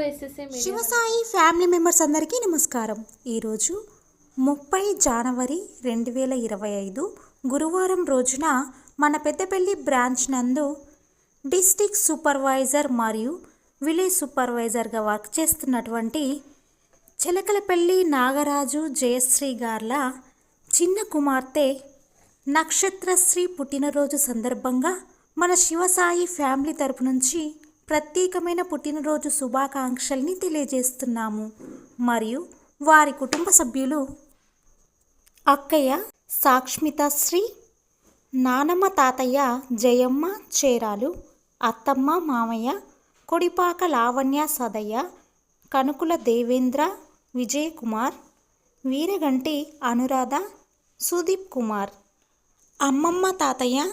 Shivasai family members అందరికీ నమస్కారం. ఈరోజు ముప్పై జనవరి రెండు వేల ఇరవై ఐదు గురువారం రోజున మన పెద్దపల్లి బ్రాంచ్ నందు డిస్టిక్ సూపర్వైజర్ మరియు విలేజ్ సూపర్వైజర్గా వర్క్ చేస్తున్నటువంటి చిలకలపల్లి నాగరాజు జయశ్రీ గార్ల చిన్న కుమార్తె నక్షత్రశ్రీ పుట్టినరోజు సందర్భంగా మన శివసాయి ఫ్యామిలీ తరపు నుంచి ప్రత్యేకమైన పుట్టినరోజు శుభాకాంక్షల్ని తెలియజేస్తున్నాము. మరియు వారి కుటుంబ సభ్యులు అక్కయ్య సాక్ష్మిత శ్రీ నానమ్మ తాతయ్య జయమ్మ చేరాలు అత్తమ్మ మామయ్య కొడిపాక లావణ్య సదయ్య కనుకుల దేవేంద్ర విజయ్ కుమార్ వీరగంటి అనురాధ సుదీప్ కుమార్ అమ్మమ్మ తాతయ్య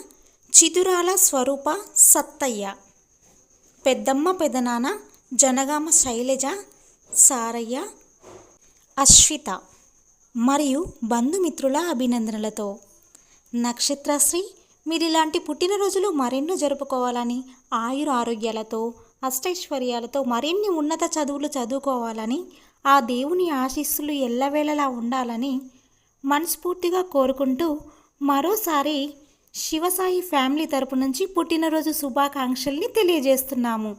చిదురాల స్వరూప సత్తయ్య. పెద్దమ్మ పెదనాన్న జనగామ శైలజ సారయ్య అశ్విత మరియు బంధుమిత్రుల అభినందనలతో. నక్షత్రశ్రీ మీరు ఇలాంటి పుట్టినరోజులు మరెన్నో జరుపుకోవాలని ఆయుర ఆరోగ్యాలతో అష్టైశ్వర్యాలతో మరిన్ని ఉన్నత చదువులు చదువుకోవాలని ఆ దేవుని ఆశీస్సులు ఎల్లవేళలా ఉండాలని మనస్ఫూర్తిగా కోరుకుంటూ మరోసారి శివసాయి ఫ్యామిలీ తరపు నుంచి పుట్టినరోజు శుభాకాంక్షల్ని తెలియజేస్తున్నాము.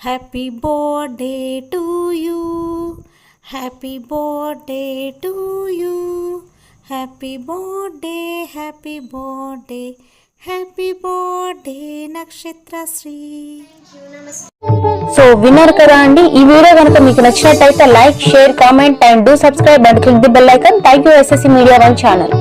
Happy birthday to you happy birthday to you happy birthday happy birthday happy birthday Nakshatrasri so విన్నారు కదా అండి. ఈ వీడియో కనుక మీకు నచ్చినట్టయితే like share comment and do subscribe and click the bell icon thank you SSC media one channel